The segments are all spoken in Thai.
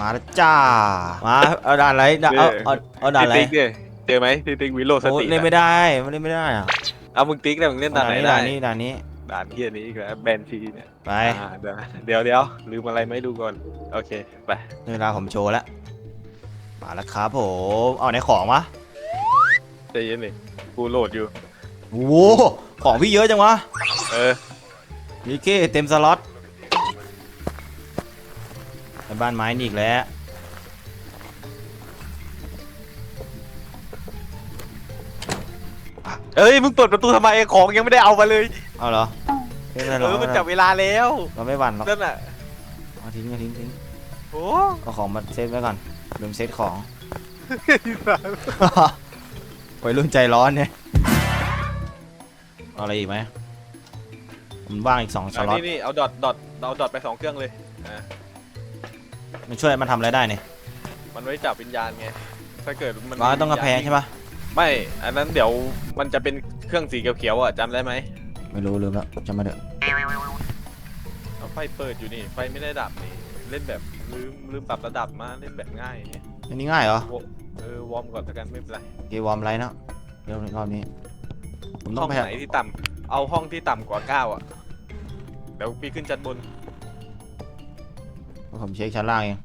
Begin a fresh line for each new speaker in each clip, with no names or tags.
มาแล้วจ้า มาเอาด่านอะไรด่านเอาเอาเอาด่านอะไร
ติ๊กเนี่ยเจอไหมที่ติ๊กวิโรจน์ส
โอ้
ติ
เล่นไม่ได้มันเล่นไม่ได้อะ
เอามึงติ๊กเนี่ยมึงเล่นตอนไหน
ด่า
ได้
นนี้ด่านนี้
ด่านเฮียนี้อีกแล้วแบนชีเนี่ย
ไป
อ่าเดี๋ยวเดี๋ยวเดี๋ยวลืมอะไรไหม่ดูก่อนโอเคไป
เวลาผมโชว์แล้วมาแล้วครับผมเอาในของวะ
ใจเย็นดิกูโหลดอยู่
โอ้โหของพี่เยอะจังวะ
เออ
มีเก้เต็มสล็อต ในบ้านไม้นี่อีกแล้ว
เอ้ยมึงเปิดประตูทำไมของยังไม่ได้เอามาเลย
เอาเหรอไม่เป็นไรหร
เอ
อก
อมันจับเวลาแล้ว
เราไม่หวั่นหรอก
นั่นน่ะ
เอาทิ้งเอาทิ้งทิ้ง
โอ้
เอาของมาเซตไว้ก่อนลืมเซตของวัยรุ่นใจร้อนเนี่ยเอาอะไรอีกไหมมันว่างอีกสองส
อัน
ล็อต
นี้นี่เอาดอทดอทเอาดอทไปสองเครื่องเลยอ่า
มันช่วยมันทำอะไรได้เนี่ย
มันไว้จับวิญญาณไง ถ้าเกิดมัน
อ๋อต้องกระแพงใช่ปะ
ไม่ อันนั้นเดี๋ยวมันจะเป็นเครื่องสีเขียวๆอะจำได้ไหม
ไม่รู้ลืมแล้วจำมาเถอะ
เอาไฟเปิดอยู่นี่ ไฟไม่ได้ดับนี่ เล่นแบบลืมลืมปรับระดับมาเล่นแบบง่ายอย่างเงี้ย
อันนี้ง่ายเหรอ
วเออวอร์มก่อนแล้วกันไม่เป็นไร
เกมวอร์มไรเนาะเดี๋ยวรอบนี้ผมต้
ห้
อ
องง
ไป
ไหนที่ต่ำเอาห้องที่ต่ำกว่าเก้าอะเดี๋ยวพี่ขึ้นชั้นบน
ผมเช็คชั้นล่างเอง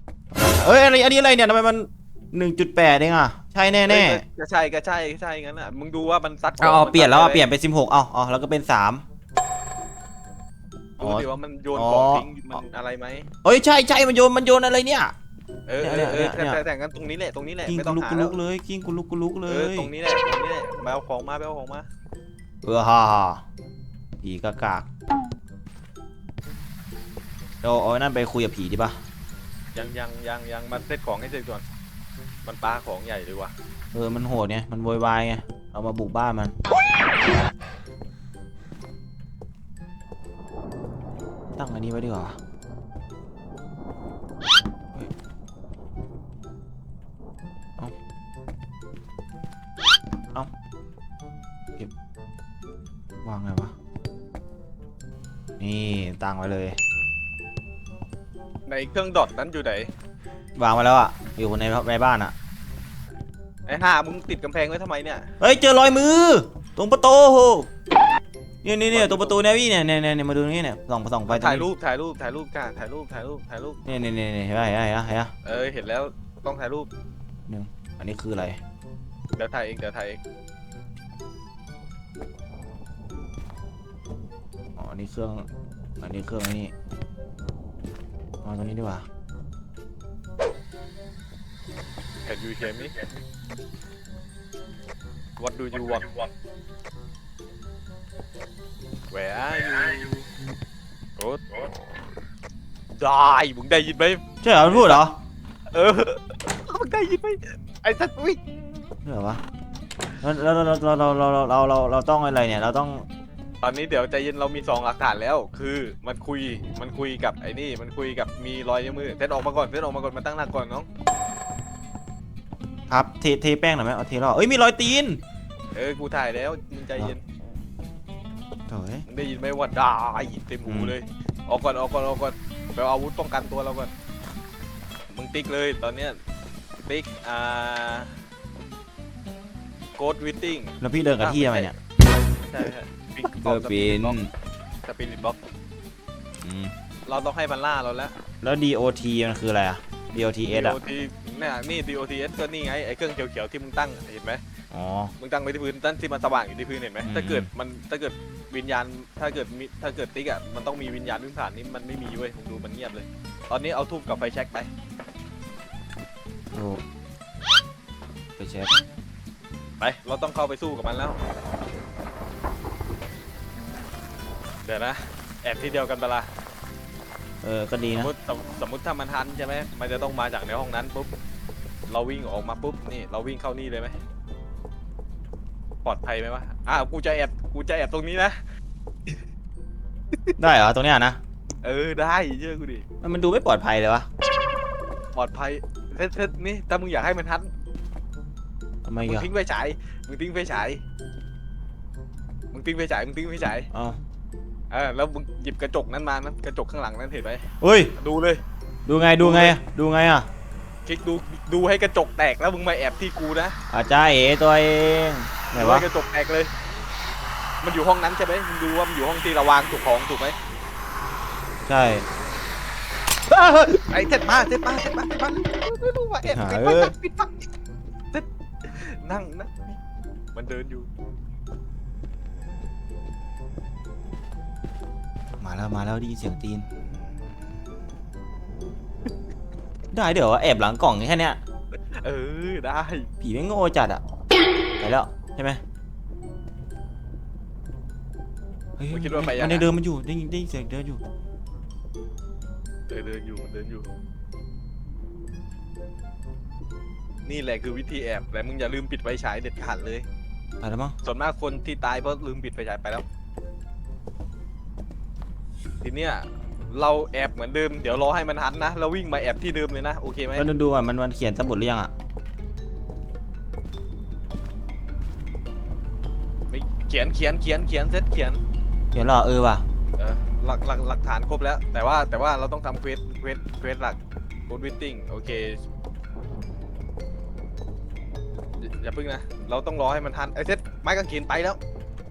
เอ้ยอะไรอันนี้อะไรเนี่ยทำไมมันหนึ่งจุดแปดเองอะ ใช่แน่แน่
เอ้ยก็ใช่ก็ใช่ก็ใช่งั้นอะมึงดูว่ามันซัด
เอาเอาเปลี่ยนแล้วอะเปลี่ยนเป็นสิบหกเอาเอาแล้วก็เป็นสาม
ดูดิว่ามันโยน
อ๋อ
ของทิ้งมันอะไรไหม
เอ้ยใช่ใช่มันโยนมันโยนอะไรเนี่ย
เออเอ
เนี่
อยเอ
เนี่
อยแต่
เนี่ย
แต่แต่งั้นตรงนี้แหละตรงนี้แหละ
กิ้ง
ไม่
กุ
ต้อง
ลุก
หา
กุ
แล้
ลุ
ว
กเลยกิ้งกุลุกกุลุกเล
เออยตรงนี้แหละตรงนี้แหละไปเอาของมาไปเอาของมา
เออฮ่าฮ่าผีกากาก เราเอาไอ้นั่นไปคุยกับผีดีป่ะ
ยังยังยังยังมาเซตของให้เสร็จก่อน มันปลาของใหญ่เลยว่ะ
เออมันโหดไงมันโวยวายไงเอามาบุกบ้านมันตั้งอันนี้ไว้ดีกว่าเฮ้ยเอาเอาเก็บวางไงวะนี่ตั้งไว้เลย
ในเครื่องดอทนั้นอยู่ไหน
วางไว้แล้วอะ อยู่ในในบ้านอะ
ไอ้ห่ามึงติดกำแพงไว้ทำไมเนี่ย
เฮ้ย เจอรอยมือ ตรงประตูเนี่ยเนี่ยเนี่ยตรงประตูเนี่ยพี่เนี่ยเนี่ยเนี่ยมาดูนี่เนี่ยส่องส่องไปตงนี้
ถ่ายรูปถ่ายรูปถ่ายรูปกันถ่ายรูปถ่ายรูปถ่ายรูป
เนี่ยเนี่ยเนี่ยเนี่ยเห็นไหมเห็นไหมเห็นไหมเห็นไหม
เออเห็นแล้วต้องถ่ายรูป
อันนี้คืออะไร
เดี๋ยวถ่ายเองเดี๋ยวถ่ายเอง
อ๋ออันนี้เครื่องอันนี้เครื่องอันนี้ เอาตรงนี้ดีกว่า
แ Can you hear me What do you want Where are you Good ได้มึงได้ยินไหม
ใช่เหรอมันพูดเหรอ
เออมึงได้ยินไหมไอ้สัตว์อุ้ย
ใช่เหรอวะแล้วแล้วเราเราเราเราเราเราเราเราต้องอะไรเนี่ย เราต้อง
ตอนนี้เดี๋ยวใจเย็นเรามีสองหลักฐานแล้ว คือมันคุยมันคุยกับไอ้นี่ มันคุยกับมีรอยนิ้วมือเซตออกมาก่อนเซตออกมาก่อนมาตั้งหลักก่อนน้อง
ครับเทเทแป้งหน่อยไหมเอาเทรอบเอ้ยมีรอยตีน
เออกูถ่ายแล้วมึงใจเย็น
โถ่เอ้ย
มึงได้ยินไหมว่าได้เต็มหู
อืม
เลยออกก่อนออกก่อนออกก่อนไปเอาอาวุธป้องกันตัวเราก่อนมึงติ๊กเลยตอนเนี้ยติ๊กอ่าโกดวิตติ้ง
แล้วพี่เดินกับที่ทำไมเนี่ย
ใช่ใช่ ปิง
เกิดเป็น
สปิริตบ็อก
อืม
เราต้องให้มันล่าเราแล้ว
แล้ว DOT มันคืออะไรอะ DOTS อะ
DOT เนี่ยนี่ DOTS ก็นี่ไงไอ้เครื่องเขียวๆที่มึงตั้งเห็นไหม
อ๋อ
มึงตั้งไว้ที่พื้นตั้นที่มันสว่างอยู่ที่พื้นเห็นไหม
อืม
ถ้าเกิดมันถ้าเกิดวิญญาณถ้าเกิดมีถ้าเกิดติ๊กอะมันต้องมีวิญญาณวิ่งผ่านนี่มันไม่มีเว้ยผมดูมันเงียบเลย ตอนนี้เอาทูบกับไฟแช็กไป
โอ้ไปเช็ค
ไปเราต้องเข้าไปสู้กับมันแล้ว ดี๋ยวนะ แอบที่เดียวกันเปะล่า
เออ ก็ดี
สม
นะ
มติสมมติถ้ามันทันใช่ไหมมันจะต้องมาจากในห้องนั้นปุ๊บ เราวิ่งออกมาปุ๊บนี่ เราวิ่งเข้านี่เลยไหมปลอดภัยไหมวะอ้าวกูจะแอบกูจะแอบตรงนี้นะ
ได้เหรอ ตรงเนี้ยนะ
เออได้เชื่อกูดิ
มันมันดูไม่ปลอดภัยเลยวะ
ปลอดภัยเซตเซตนี่ถ้ามึงอยากให้มันทัน
ทำไม
มึง
อะ
ทิ้งไฟฉาย มึงทิ้งไฟฉาย มึงทิ้งไฟฉาย มึงทิ้งไฟฉาย
เอ้า
เออแล้วมึงหยิบกระจกนั้นมานะกระจกข้างหลังนั้นเห็นไหม
เฮ้ย
ดูเลย
ดูไงดูไงอะดูไงอะ
คลิกดูดูให้กระจกแตกแล้วมึงมาแอบที่กูนะ
อาจารย์เอ๋ตัวเองไหน
ดู
วะ
ให้กระจกแตกเลย มันอยู่ห้องนั้นใช่ไหมมึงดูว่ามันอยู่ห้องที่เราวางถูกของถูกไหม
ใช่
ไอ้เท็ดมาเท็ดมาเท็ดมาเท็ดมาไม่รู้ว่าแอบ
หา
ปิด
เอ้
ไฟ
ย
ปิดไฟเท็ดนั่งนะมันเดินอยู่
แล้วมาแล้วได้ยินเสียงตีน ได้เดี๋ยววะแอบหลังกล่องแค่เนี้ย
เออได้
ผีไม่งโง่จัดอะไปแล้วใช่ไหมเฮ้ย
มึงคิดว่าไปยัง
มัน
ไง
ยังเดินมันอยู่ได้ยินได้ยินเสียงเดินอยู่
เออเดินอยู่มันเดินอยู่ นี่แหละคือวิธีแอบแต่มึงอย่าลืมปิดไฟฉายเด็ดขาดเลย
ไปแล้วมั้ง
ส่วนมากคนที่ตายเพราะลืมปิดไฟฉายไปแล้ว ทีเนี้ยเราแอบเหมือนเดิมเดี๋ยวรอให้มันหันนะเราวิ่งมาแอบที่เดิมเลยนะโอเคไหม
แล้วดูๆอะมันมันเขียนสมุดหรือยังอะ
ไม่เขียนเขียนเขียนเขียนเซตเขียน
เขียนเหรอเออว่ะ
เออหลักหลักหลักฐานครบแล้ว แต่ว่าแต่ว่าเราต้องทำเควสเควสเควสหลักโคดวิตติ้งโอเคอย่าอย่าพึ่งนะเราต้องรอให้มันทันไอ้เซตไม้กางเขนไปแล้ว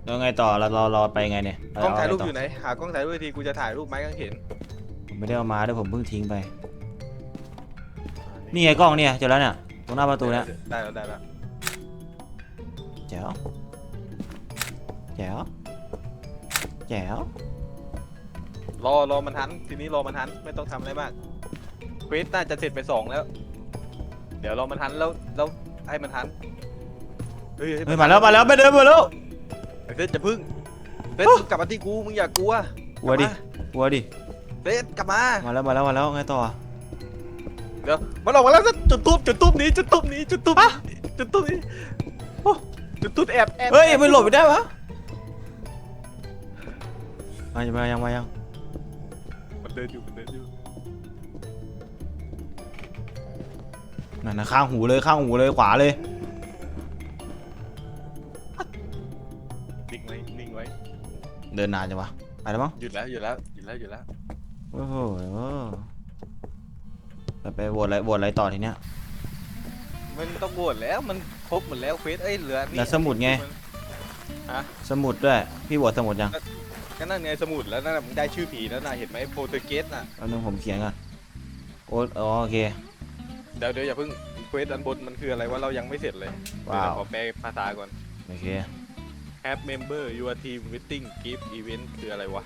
แล้วไงต่อเราเรารอไปไงเนี่ยเก
ล้องถ่ายรูป
เะ
อ
ไต่
ยู่ไหน หากล้องถ่ายรูปทีกูจะถ่ายรูปไม้กางเขน
ผมไม่ได้เอามาด้วยผมเพิ่งทิ้งไป นี่ไงกล้องเนี่ยเจอแล้วเนี่ยตรงหน้าประตูเนี่ย
ได้แล้วได้แล้ว
แจ๋วแจ๋วแจ๋ว
รอรอมันทันทีนี้รอมันทันไม่ต้องทำอะไรมากเควสน่าจะเสร็จไปสองแล้ว เดี๋ยวรอมันทันแล้วแล้วให้มันทันเฮ้ย
เฮ้ยมาแล้วมาแล้วไม่เดินมาแล้ว
ไอ้ เซตจะพึ่งเซตมึงกลับมาที่กูมึงอย่ากลัว
กลัวดิกลัวดิ
เซตกลับมา
มาแล้วมาแล้วมาแล้วไงต่อ
เดี๋ยวมันออกมาแล้วเซตจุดทูบจุดทูบหนี้จุดทูบหนี้จุดทูบหนีจุดทูบหนี้โอ้จุดทูบแอบแอบ
เฮ้ย
แอบ
ไม่หลบไปได้วะมายังมายังมายัง
มันเดินอยู่มันเดินอยู่
นั่นนะข้างหูเลยข้างหูเลยขวาเลย เดินนานจังวะไปแล้วมั้ง
หยุดแล้วหยุดแล้วหยุดแล้วหยุดแล้ว
โอ้โหไปไปโหวตอะไรโหวตอะไรต่อทีเนี้ย
มันต้องโหวตแล้วมันครบหมดแล้วเควสเอ้ยเหลือนี่
แล้วสมุดไงสมุดด้วยพี่โหวตสมุดยัง
ก็นั่นไงสมุดแล้วนั่นน่ะมึงได้ชื่อผีแล้วนะเห็นไหมโปรตุเกสน่ะ
แป๊บนึงผมเขียนก่อนโอ้อ๋อโอเค
เดี๋ยวเดี๋ยวอย่าเพิ่งเควสอันบนมันคืออะไรว่าเรายังไม่เสร็จเลย
ว้าว
เดี๋ยขอแปลภาษาก่อน
โอเค
Have member your team meeting gift event คืออะไรวะ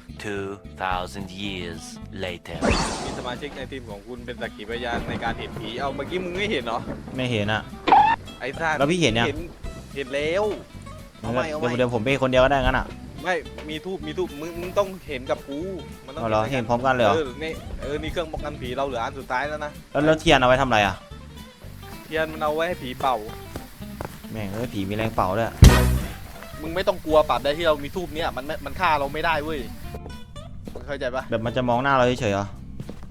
2,000 years later.
มีสมาชิกในทีมของคุณเป็นสักขีพยานในการเห็นผี เอาเมื่อกี้มึงไม่เห็นเหรอ
ไม่เห็นอะ
ไอ้ซ่า
แล้วพี่เห็นยัง
เห็นเห็นแล้วเอาใหม่เอาใหม่
เดี๋ยวเดี๋ยวผมไปคนเดียวก็ได้งั้นอะ
ไม่มีทูบมีทูบมึงมึงต้องเห็นกับกูมันต้อง
เอาเหรอ
ด้วย
เห็นพร้อมกันเลยเหรอ
เออนี่เออนี่เครื่องป้องกันผีเราเหลืออันสุดท้ายแล้วนะ
แล้วแล้วเทียนเอาไว้ทำอะไรอะ
เทียนมันเอาไว้ให้ผีเป่า
แม่งเอ้ยผีมีแรงเป่าด้วย
มึงไม่ต้องกลัวปรับได้ที่เรามีทูบเนี่ยมันไม่มันฆ่าเราไม่ได้เว้ยมึงเข้าใจปะ
แบบมันจะมองหน้าเราเฉยๆเหรอ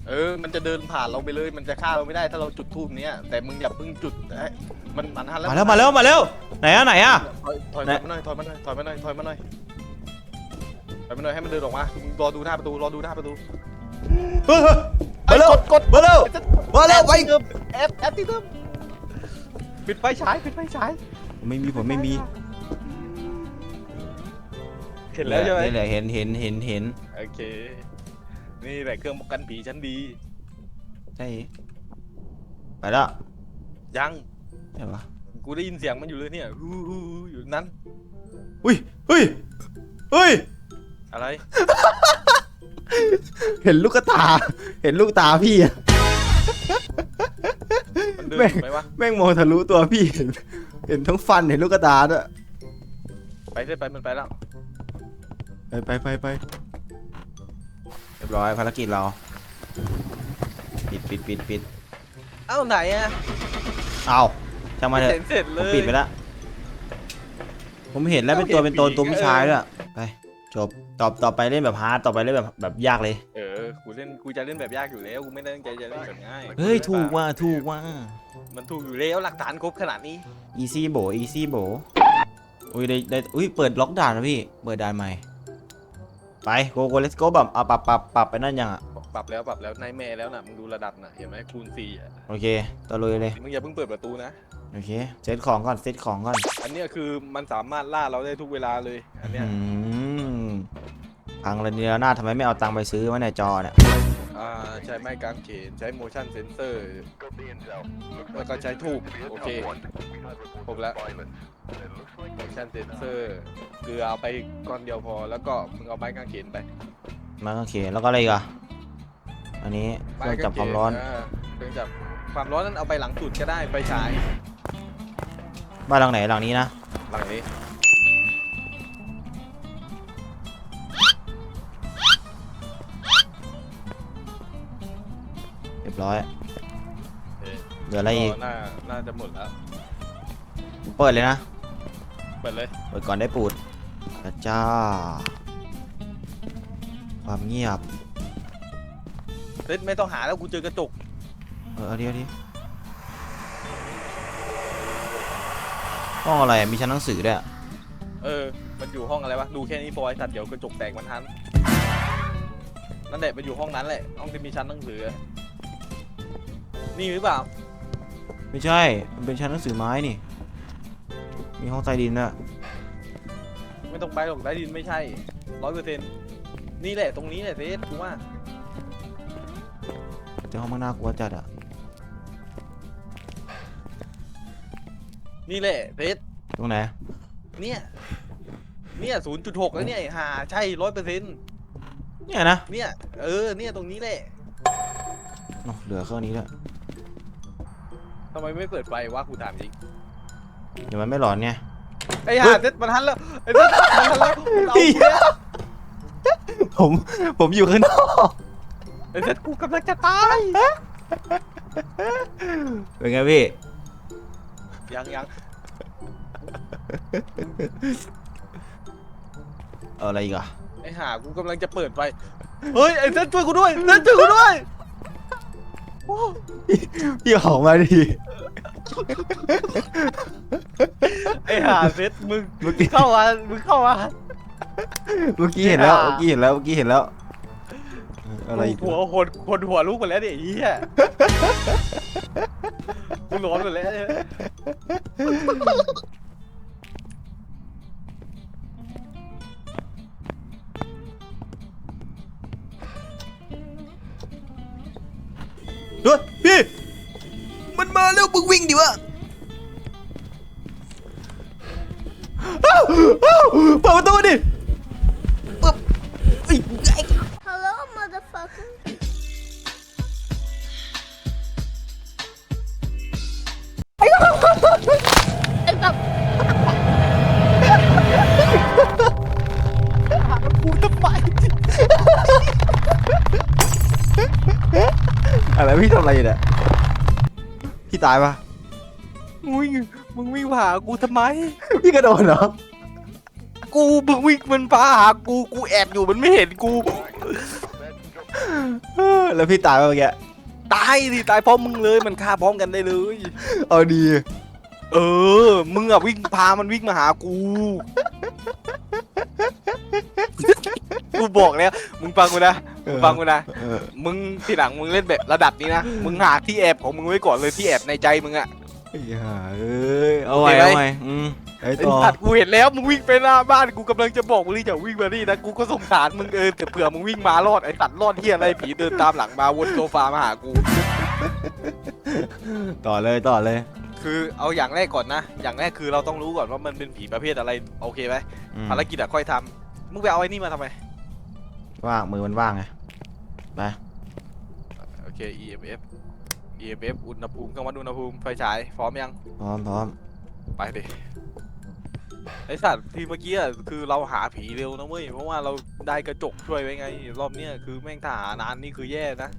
เออ มันจะเดินผ่านเราไปเลย มันจะฆ่าเราไม่ได้ถ้าเราจุดทูบเนี้ยแต่มึงอย่าเพิ่งจุดเอ้ยมันมันหันแล้ว
มาแล้วมาแล้วมาแล้วไหนอะไหนอะ
ถอยถอย
ไหน
มาหน่อยถอยมาหน่อยถอยมาหน่อยถอยมาหน่อยถอยมาหน่อยให้มันเดินออกมามึงรอดูหน้าประตูรอดูหน้าประตู
เฮ้ยเฮ้ยมาแล้ว
กดกด
มาแล้วมาแล้วไป
แอปที่เดิมแอปแอปที่เดิมปิดไฟฉายปิดไฟฉาย
ผมไม่มีผมไม่มี
เห็นแล้วใช่ไหม
นี่แหละเห็นเห็นเห็นเห็น
โอเค นี่แหละเครื่องป้องกันผีชั้นดี
ใช่ไปแล้ว
ยัง
ใช่ปะ
กูได้ยินเสียงมันอยู่เลยเนี่ยฮู้ฮู้ฮู้อยู่นั้น
อุ้ยเฮ้ยเฮ้ย
อะไร
เห็นลูกตา เห็นลูกตาพี่อะ
มันเดิน
แม่ง
อยู่ไหมวะ
แม่งมองทะลุตัวพี่เห็นเห็นทั้งฟันเห็นลูกตาด้วย
ไปเส้นไปมันไปแล้ว
ไปไปไปไปเรียบร้อยภารกิจเรา ปิดปิดปิดปิด
เอ้าไหนอะ
เอาช่างมาเถ
เสร็
อะ
จเสร็จเล
ผม
ย
ปิดไปแล้วผมเห็นแล้วเป็นตัวเป็นตนตัวผู้ชายด้วยไปจบต่อต่อไปเล่นแบบฮาร์ดต่อไปเล่นแบบแบบยากเลย
เออ กูเล่น กูจะเล่นแบบยากอยู่แล้ว กูไม่ได้ตั้งใจจะเล่นแบบง่าย
เฮ้ยถูกว่ะถูกว่ะ
มันถูกอยู่แล้วหลักฐานครบขนาดนี้
อีซี่โบอีซี่โบอุ้ยได้ได้อุ้ยเปิดล็อกด่านนะพี่ เปิดด่านใหม่ ไปโกโกเลสโกแบบเอาปรับปรับปรับไปนั่นยังอะ
ปรับแล้วปรับแล้วในแม่แล้วน่ะมึงดูระดับน่ะเห็นไหมคูณสี่อะ
โอเคตะลุยเลย
มึงอย่าเพิ่งเปิดประตูนะ
โอเค เซตของก่อน เซตของก่อน
อันเนี้ยคือมันสามารถล่าเราได้ทุกเวลาเลยอันเนี้ย
อืมพังเลยเนี่ยหน้าทำไมไม่เอาตังค์ไปซื้อไว้ในจอเนี่ย
อ่า ใช้ไม้กางเขนใช้ motion sensor แล้วก็ใช้ทูบโอเคครบแล้ว motion sensor เกลือเอาไปก้อนเดียวพอ แล้วก็มึงเอาไม้กางเขนไป
มันโอเคแล้วก็อะไรอีกอะอันนี้เครื่องจับความร้อนา
เครื่องจับความร้อนนั้นเอาไปหลังสุดก็ได้ไปฉาย
บ้านหลังไหนหลังนี้นะ
หลังนี้
ยบร้อย
โอเค
เหลืออะไรอีก
ก็น่าน่าจะหมดแล้ว
เปิดเลยนะ
เปิดเลย
เปิดก่อนได้ปูดพระเจ้า ความเงียบ
เฮ้ยไม่ต้องหาแล้วกูเจอกระจก
เออเอาดิเอาดิห้องอะไรอะมีชั้นหนังสือด้วยอะ
เออ มันอยู่ห้องอะไรวะ ดูแค่นี้พอไอ้สัตว์เดี๋ยวกระจกแตกมันทัน นั่นแหละ มันอยู่ห้องนั้นแหละ ห้องที่มีชั้นหนังสือ นี่หรือเปล่า
ไม่ใช่ มันเป็นชั้นหนังสือไม้นี่ มีห้องใต้ดินด้วย
ไม่ต้องไปหรอกใต้ดินไม่ใช่ร้อยเปอร์เซ็นต์นี่แหละตรงนี้แหละเซสกูว่า
แต่ห้องมันน่ากลัวจัดอะ
นี่แหละเซส
ตรงไหน
เนี่ยเนี่ยศูนย์จุดหกแล้วเนี่ยไอ้ห่าใช่ร้อยเปอร์เซ็นต์
เนี่ยนะ
เนี่ยเออเนี่ยตรงนี้แหละ
โอ้เหลือเครื่องนี้ด้วย
ทำไมไม่เปิดไฟวะกูถามจริง
เดี๋ยวมันไม่หลอนไง
ไอ้ห่าเซสมันทันแล้วไอ้เซสมันทันแล้วมันเอากูแล้ว
ผมผมอยู่ข้างนอก
ไอ้เซสกูกำลังจะตาย
เป็นไงพี่
ยังยัง
เอาอะไรอีกอะ
ไอ้ห่ากูกำลังจะเปิดไฟเฮ้ยไอ้เซนช่วยกูด้วยเซนช่วยกูด้วย
พี่ออกมาดิ
ไอ้ห่าเซนมึง
เมื่อกี้
เข้ามามึงเข้ามา
เมื่อกี้เห็นแล้วเมื่อกี้เห็นแล้วเมื่อกี้เห็นแล้ว อะไรอีก
หัว
วะ
หดหดหัวลูกหมดแล้วเนี่ยไอ้เหี้ยกูร้อนหมดแล้วเนี่ย
เฮ้ยพี่ มันมาแล้วมึงวิ่งดิวะอ้าวอ้าวเปิดประตูดิปึ๊บเอ้ยไอ้
Hello, motherfucker. ไอ้ำ
อะไรอยู่เนี่ยพี่ตายปะ
มึงวิ่งมึงวิ่งผ่ากูทำไม
พี่กระโดดเหรอ
กูมึงวิ่งมันผ่าหากูกูแอบอยู่มันไม่เห็นกู
เออแล้วพี่ตายปะเมื่อกี้
ตายดิตายพร้อมมึงเลยมันฆ่าพร้อมกันได้เลย
เอาดี
เออ มึงอะวิ่งพามันวิ่งมาหากู กูบอกแล้ว มึงฟังกูนะ
เอ
มึ
อง
ฟังกูนะ
เออ
มึงทีหลังมึงเล่นแบบระดับนี้นะ มึงหาที่แอบของมึงไว้ก่อนเลยที่แอบในใจมึงอะ
ไอ้ห่าเอ้ยเอาไว้
โอเคไหม
เอาไว้อืมไอ้
ไอ้
ต่อ
สัตว์กูเห็นแล้วมึงวิ่งไปหน้าบ้านกูกำลังจะบอกมึงอย่าวิ่งมานี่นะกูก็สงสารมึงเออแต่เผื่อมึงวิ่งมารอดไอ้สัตว์รอดเฮียอะไรผีเดินตามหลังมาวนโซฟามาหากู
ต่อเลยต่อเลย
คือเอาอย่างแรกก่อนนะ อย่างแรกคือเราต้องรู้ก่อนว่ามันเป็นผีประเภทอะไรโอเคไหม
อืม
ภารกิจอะค่อยทำ มึงไปเอาไอ้นี่มาทำไม
ว่างมือมันว่างไงไป
โอเค EMF EMF อุณหภูมิเครื่องวัดอุณหภูมิไฟฉายพร้อมยัง
พร้อมพร้อม
ไปดิ ไอสัตว์ที่เมื่อกี้อะคือเราหาผีเร็วนะเว้ย เพราะว่าเราได้กระจกช่วยไว้ไง รอบเนี้ยคือแม่งถ้าหานานนี่คือแย่นะ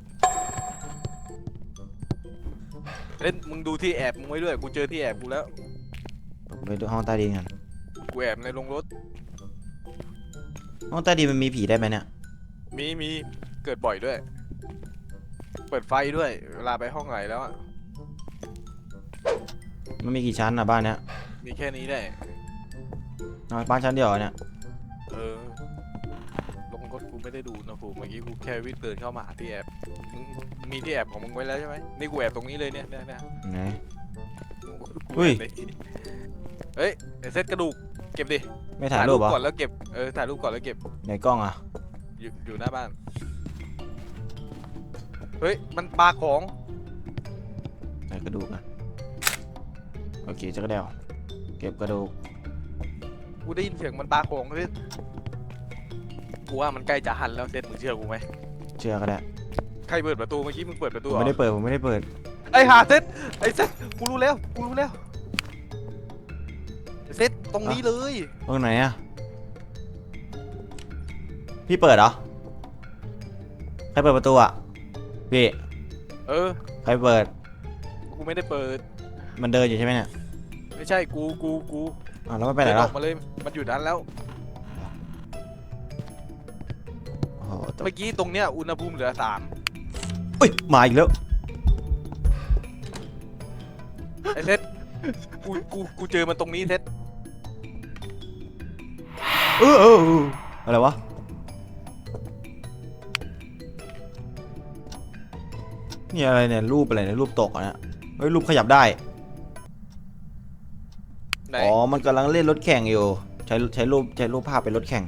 เล่นมึงดูที่แอบมึงไว้ด้วย กูเจอที่แอบกูแล้ว
ไปดูห้องใต้ดินกัน
กูแอบในโรงรถ
ห้องใต้ดินมันมีผีได้ไหมเนี่ย
มีมีเกิดบ่อยด้วย เปิดไฟด้วย เวลาไปห้องไหนแล้วอะ
มันมีกี่ชั้นอะบ้านเนี้ย
มีแค่นี้ได้
เอาบ้านชั้นเดียวเหรอเนี่ย
เออ ลงรถกูไม่ได้ดูอุณหภูมิเมื่อกี้กูแค่วิ่งเดินเข้ามาหาที่แอบมึงมีที่แอบของมึงไว้แล้วใช่ไหมนี่กูแอบตรงนี้เลยเนี่ยเนี่ยเนี่ย
ไหน
กู
อุ้ย
แอบในที่เฮ้ยไอ้เซตกระดูก เก็บดิ
ไม่ถ่ายรูปเหรอ
ก่อนแล้วเก็บเออถ่ายรูปก่อนแล้วเก็บ
ในกล้องอะ
อยู่อยู่หน้าบ้านเฮ้ยมันปลาของ
ใส่กระดูกอะโอเคจะกระเดวเก็บกระดูก
กูได้ยินเสียงมันปลาของเซตกูว่ามันใกล้จะหันแล้วเซตมึงเชื่อกูไหม
เชื่อก็ได้
ใครเปิดประตูเมื่อกี้มึงเปิดประ
ผ
ตู
ม
เหรอ
ไม่ได้เปิดผมไม่ได้เปิด
ไอ้หาเซตไอ้เซตกูรู้แล้วกูรู้แล้วเซ ตตรงนี้เลย
ตรงไหนอะพี่เปิดเหรอ ใครเปิดประตูอะพี่
เออ
ใครเปิด
กูไม่ได้เปิด
มันเดินอยู่ใช่ไหมเนี่ย
ไม่ใช่กูกูกู
อ้าวแล้วมันไปไหน
เดินอ
ล่ะ
อกมาเลยมันอยู่นั้นแล้ว
โอ้โหแต่
เมื่อกี้ตรงเนี้ยอุณหภูมิเหลือสาม
อุ้ยมาอีกแล้ว
ไอ้เซตกูกูกูเจอมันตรงนี้เซต
เออเออเอออะไรวะนี่อะไรเนี่ยรูปอะไรเนี่ยรูปตกอะเนี่ยเฮ้ยรูปขยับได้
ไหน
อ๋อ มันกำลังเล่นรถแข่งอยู่ ใช้ใช้รูปใช้รูปภาพเป็นรถแข่ง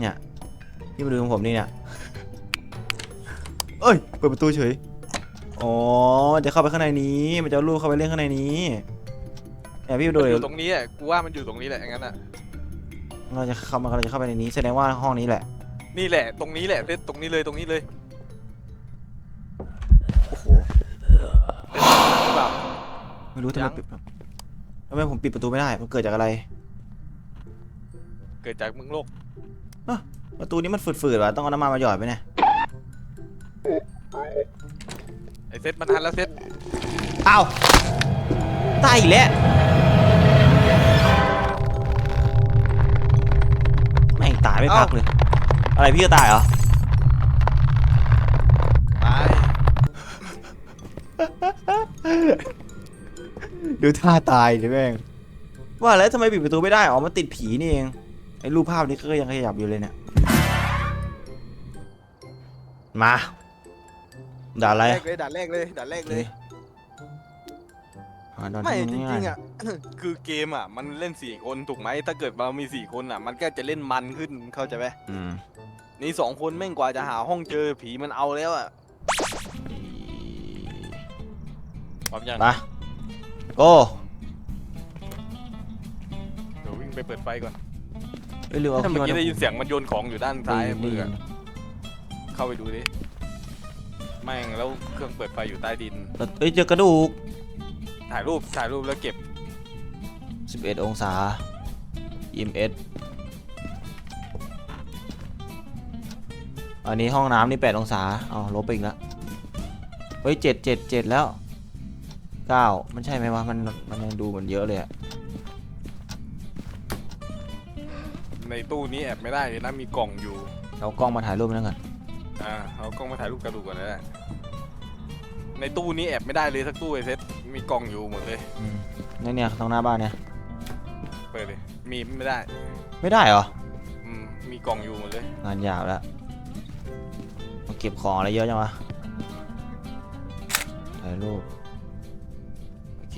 เนี่ยพี่มาดูของผมนี่เนี่ยเอ้ยเปิดประตูเฉย อ๋อจะเข้าไปข้างในนี้ มันจะเอารูปเข้าไปเล่นข้างในนี้เนี่ยพี่มาดู
มัน
เล
อย ยู่ตรงนี้อะกูว่ามันอยู่ตรงนี้แหละงั้นอะ
เราจะเข้ามาเราจะเข้าไปในนี้แสดงว่าห้องนี้แหละ
นี่แหละ ตรงนี้แหละเซตตรงนี้เลยตรงนี้เลย
โอ้โห
เซตหรือเปล่า
ไม่รู้ทำไม
ยัง
ปิดทำไมผมปิดประตูไม่ได้ มันเกิดจากอะไร
เกิดจากมึงโลก
ประตูนี้มันฝืดๆว่ะต้องเอาน้ำมันมาหยอดไปเนี่ย
ไอ้เซตมันทันแล้วเซต
อ้าวตายอีกแล้ว ตายไม่พักเลย อะไรพี่จะตายเหรอ
ตาย
ดูท่าตายดิแม่งว่าแล้วทำไมปิดประตูไม่ได้ อ๋อ มันติดผีนี่เอง ไอ้รูปภาพนี้ก็ยังขยับอยู่เลยเนี่ย มา ด่าอะไร
แรกเลยด่านแรกเลยด่านแรกเลย
อ่าด่า
ไม่จ
ที่
ริ
ง่าย
งๆอะ คือเกมอะ มันเล่นสี่คนถูกไหมถ้าเกิดเรามีสี่คนอะ มันก็จะเล่นมันขึ้นเข้าใจไหม
อืม
นี่สองคนแม่งกว่าจะหาห้องเจอผีมันเอาแล้วอะพร้อมยัง
ไปโก้
เดี๋ยววิ่งไปเปิดไฟก่อน
เอ้ยลืมเอา
ถ้าเมื่อ
ที่
กี้ได้
มา
ยินเสียงมันโยนของอยู่ด้านซ้ายมืออะ
ได้ยิน
เข้าไปดูดิแม่งแล้วเครื่องเปิดไฟอยู่ใต้ดิน
เอ้ยเจอกระดูก
ถ่ายรูปถ่ายรูปแล้วเก็บ
11 องศา EMS อันนี้ห้องน้ำนี่ 8 องศา เอาลบไปอีกแล้วเฮ้ย7 7 7แล้ว9มันใช่ไหมวะ มัน มันยังดูเหมือนเยอะเลยอะ
ในตู้นี้แอบไม่ได้เลยนะมีกล่องอยู่
เอากล้องมาถ่ายรูปนั่นก่อน
อ่าเอากล้องมาถ่ายรูปกระดูกก่อนนะ ในตู้นี้แอบไม่ได้เลยสักตู้ไอเซตมีกล่องอยู่หมดเลย
อืมเนี่ยเนี่ยตรงหน้าบ้านเนี่ย
เปิดเลย มีไม่ได้
ไม่ได้เหรอ
อืมมีกล่องอยู่หมดเลย
งานยาวแล้วมาเก็บของอะไรเยอะจังวะถ่ายรูปโอเค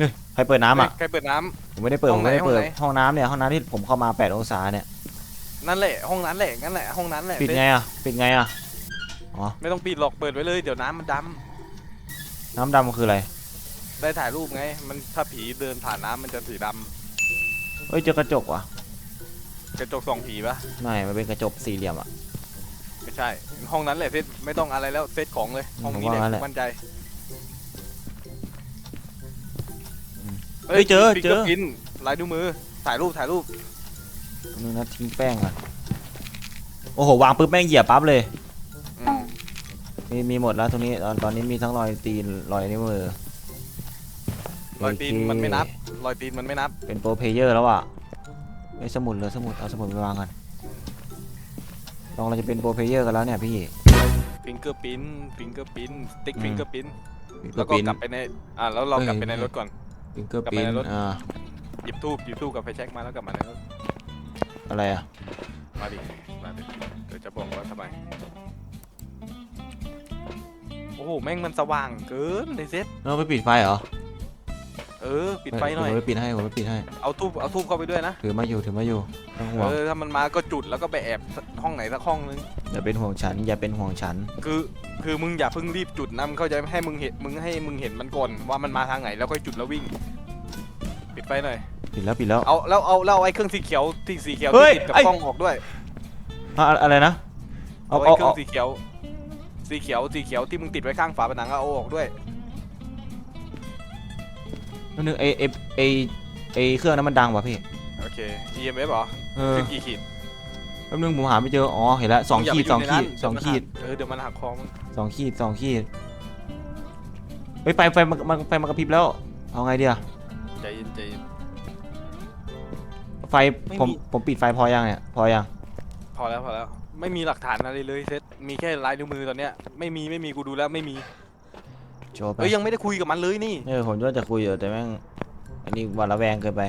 นี่ใครเปิดน้ำอะ
ใครเปิดน้ำ
ผมไม่ได้เปิด
ห้
ผ
อง
ม
ไหน
ไม่ได้เปิด
ห้องไหน
ห้องน้ำเนี่ยห้องน้ำที่ผมเข้ามา 8 องศาเนี่ย
นั่นแหละห้องนั้นแหละงั้นแหละห้องนั้นแหละ
ปิด
เซต
ไงอะปิดไงอะ อ๋อ
ไม่ต้องปิดหรอกเปิดไว้เลย เดี๋ยวน้ำมันด
น้ำดำคืออะไรำ
ได้ถ่ายรูปไง มันถ้าผีเดินผ่านน้ำมันจะสีด
เฮ้ยเจอกระจกว่ะำ
กระจกส่องผีปะ
ไม่มันเป็นกระจกสี่เหลี่ยมอะ
ไม่ใช่ ห้องนั้นแหละเซตไม่ต้องอะไรแล้วเซตของเลย ห้องนี้แหละ
ผมว่างั้นแหละ
มั่นใจ
อืมเฮ้ยเจอเจอ
กินลายนิ้วมือถ่ายรูปถ่ายรูป
นึงนะทิ้งแป้งก่อนโอ้โหวางปุ๊บแม่งเหยียบปั๊บเลย
อืม
มีมีหมดแล้วตรงนี้ตอนตอนนี้มีทั้งรอยตีนรอยนิ้วมือ
รอยตีน
โอเค
มันไม่นับรอยตีนมันไม่นับ
เป็นโปรเพลเยอร์แล้วอะไอ้ยสมุดเลยสมุดเอาสมุดไปวางกันลองเราจะเป็นโปรเพลเยอร์กันแล้วเนี่ยพี่
ฟิงเกอร์พินฟิงเกอร์พินติ๊ก
อืม
ฟิงเกอร์พิน
ฟิงเกอ
แล้ว
ร์
ก็
ปิ้น
กลับไปในอ่าแล้วเรากลับไปในรถก่อน
ฟิงเกอร์
กลับไป
ปิ้น
ในรถ
อ่า
หยิบทูบหยิบทูบกับไฟแช็กมาแล้วกลับมาในรถ
อะไรอะ
มาดิมาดิเดี๋ยวจะบอกว่าทำไม โอ้โห แม่งมันสว่างเกินเลยเซ็ต
เราไปปิดไฟเหรอ
เออ ปิดไฟหน่อย
ผมไปปิดให้ผมไปปิดให้
เอาทูบเอาทูบเข้าไปด้วยนะ
ถือมาอยู่ถือมาอยู่ไม่ต้องห่วง
เออ ถ้ามันมาก็จุดแล้วก็ไปแอบห้องไหนสักห้องนึง
อย่าเป็นห่วงฉันอย่าเป็นห่วงฉัน
คือ คือมึงอย่าเพิ่งรีบจุดนะมึงเข้าใจไหมให้มึงเห็น มึงให้มึงเห็นมันก่อนว่ามันมาทางไหนแล้วค่อยจุดแล้ววิ่ง ปิดไฟหน่อย
ปิดแล้วปิดแล้ว
เอาแล้วเอาแล้วเอาไอ้เครื่องสีเขียวที่สีเขียว
เฮ้
ที่
ย
ติดกับ
ไอ้
กล้องออกด้วย
อะอะไรนะ เอา
เอาไอ้
เอา
เครื่อ
เอา
งสีเขียว สีเขียวสีเขียวที่มึงติดไว้ข้างฝาผนังอะเอาออกด้วย
อันนึงไอไอไอไอเครื่องนั้นมันดังป่ะพี่
โอเค EMF เหรอ
เออ
คือกี่ขีด
แป๊บนึงผมหาไม่เจออ๋อเห็นแล้วสอง
ย่า
ขีด
ไป
สอง
ยู่ใน
ขี
นั้น
ดสองขีด
เออเดี๋ยวมันหักคอมึง
สองขีดสองขีดเฮ้ยไฟไฟมันมันไฟมันกระพริบแล้วเอาไงดีอะ
ใจเย็นใจเย็น
ไฟ
ไม่
ผม
มี
ผมปิดไฟพอยังเนี่ยพอยัง
พอแล้วพอแล้ว ไม่มีหลักฐานอะไรเลยเซต มีแค่ลายนิ้วมือตอนเนี้ยไม่มีไม่มีกูดูแล้วไม่มี
โชว์ไป
เอ้ยยังไม่ได้คุยกับมันเลยนี่
เออผมว่าจะคุยอยู่แต่แม่งอันนี้หวันระแวงเกินไป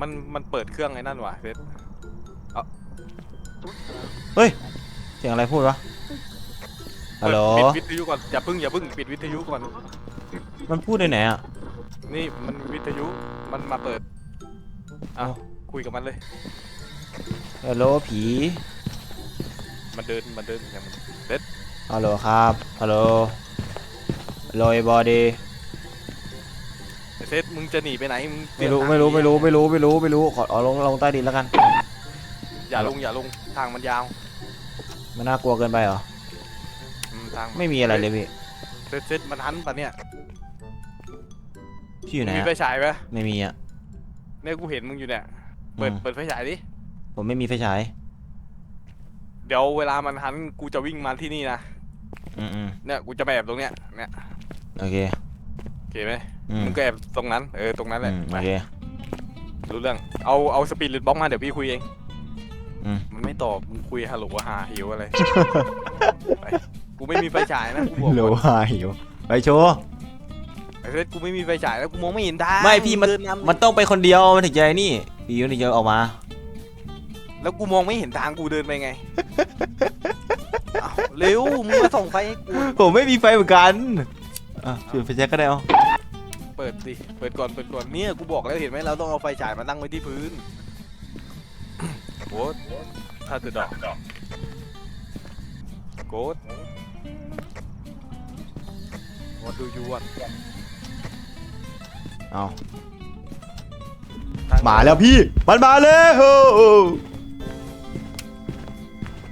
มันมันเปิดเครื่องไอ้นั่นว่ะเซต
เสียงอะไรพูดวะฮัลโหล
ปิดวิทยุก่อนอย่าเพึ่งอย่าเพึ่งปิดวิทยุก่อน
มันพูดในไหนอะ
นี่มันวิทยุมันมาเปิดอะ
อ๋อ
คุยกับมันเลย
ฮัลโหลผี
มันเดินมันเดินอย่างมัน
ฮัลโหลครับฮัลโหลฮัลโหลบอดี้
ไอ้เซตมึงจะหนีไปไหนมึงเป
ไม่
ลี่ยน
รู้
ทาง
ไม่รู้
หนี
ไม่รู้ไม่รู้ไม่รู้ไม่รู้ขอเอาลงลงใต้ดินแล้วกัน
อย่าลงอย่าลงทางมันยาว
มันน่ากลัวเกินไปเหรอ
อืมทาง
ไม่มีอะไรเลยพี่
เซตเซตมันหันปะเนี่ย
พี่อยู่ไหน
มี
อะ
ไฟฉายไหม
ไม่มีอะ
เนี่ยกูเห็นมึงอยู่เนี่ยเปิด
อืม
เปิดไฟฉายดิ
ผมไม่มีไฟฉาย
เดี๋ยวเวลามันหันกูจะวิ่งมาที่นี่นะ
อืมอืม
เนี่ยกูจะมาแอบตรงเนี้ยเนี่ย
โอเค
โอเคไหม
อืม
มึงก็แอบตรงนั้นเออตรงนั้นแห
อื
ละ
ม
ไป
โอเค
รู้เรื่องเอาเอาสปีดลิดบล็อกมาเดี๋ยวพี่คุยเอง
อืม
มันไม่ตอบมึงคุยฮัลโหลหาหิวอะไรไปกูไม่มีไฟฉายนะกูบอก
โหล
ก่อน
หายอยู่ไปโชว์
ไอ้เซตกูไม่มีไฟฉายแล้วกูมองไม่เห็นทาง
ไม่พี่มัน
เดินำ
มันต้องไปคนเดียวมันถึงจะไอ้นี่พี่มันถึงจะออกมา
แล้วกูมองไม่เห็นทางกูเดินไปไงอ้าวเร็วมึงมาส่องไฟให้กู
ผมไม่มีไฟเหมือนกันอะเปลี่ยนไฟแจ็คก็ได้เอา
เปิดดิเปิดก่อนเปิดก่อนเนี่ยกูบอกแล้วเห็นไหมเราต้องเอาไฟฉายมาตั้งไว้ที่พื้นโกดถ้าจะดอกโกด What do you want
เอา
ทง
มาแล้วพี่มันมาแล้ว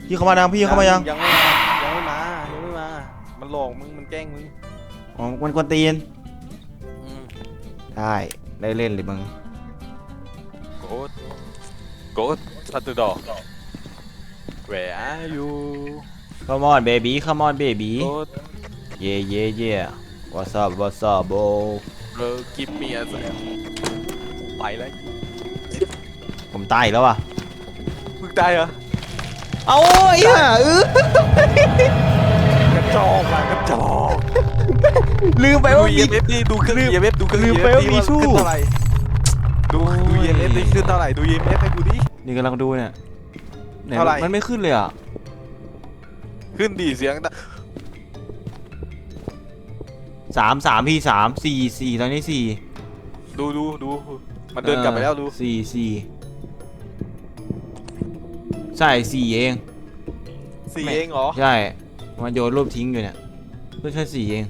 พี่เข้ามายังพี่เข้ามายัง
ยังไม่มายังไม่มายังไม่มา มันหลอกมึงมันแกล้งมึง
อ๋อมันกวนตีน
อืม
ได้ได้เล่นเลยมึง
โกดโกดถ้าจะดอก Where are you
Come on baby Come on baby
โกด
Yeah yeah yeah What's up What's up bro
เออกิฟเมียสไปแล้ว
ผมตายอีกแล้วว่ะ
มึงตายเหรอ
เอาไอ้ห่าเออก
ระจอกว่ะกระจอก
ลืมไป
ดู
ว่ามี
EMF ดิดูเครื่อง
ลืม
EMF ดูเครื่อง
ลืม
EMF
ไปว่า
ดิ
มีสู้
ขึ้นเท่าไหร่ดูดู EMF ดิขึ้นเท่าไหร่ดู EMF ให้กูดิ
นี่กำลังดูเนี่ยไหน
เท่าไหร่
มันไม่ขึ้นเลยอะ
ขึ้นดีเสียงดัง
สามสามพี่สามสี่สี่ตอนนี้สี่
ดูดูดูมันเดินกลับไปแล้วดู
สี่สี่ ใช่สี่เอง
สี่
ไม่
เองเหรอ
ใช่มันโยนรูปทิ้งอยู่เนี่ยก็แค่สี่เอง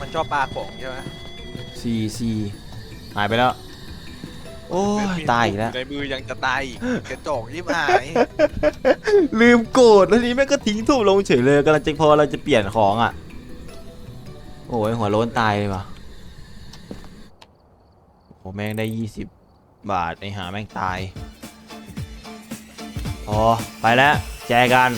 มันชอบปลาของใช่ไหม
สี่สี่หายไปแล้ว โอ้ยตายอีกแล้ว
ในมือยังจะตายอีกกระจอกยิ่หาย
ลืมโกรธแล้วทีนี้แม่งก็ทิ้งทูบลงเฉยเลยกำลังจะพอเราจะเปลี่ยนของอะ โอ้ยหัวโล้นตายเลยว่ะโอ้แม่งได้ยี่สิบ บาทไอหาแม่งตายพอไปแล้วแจกัน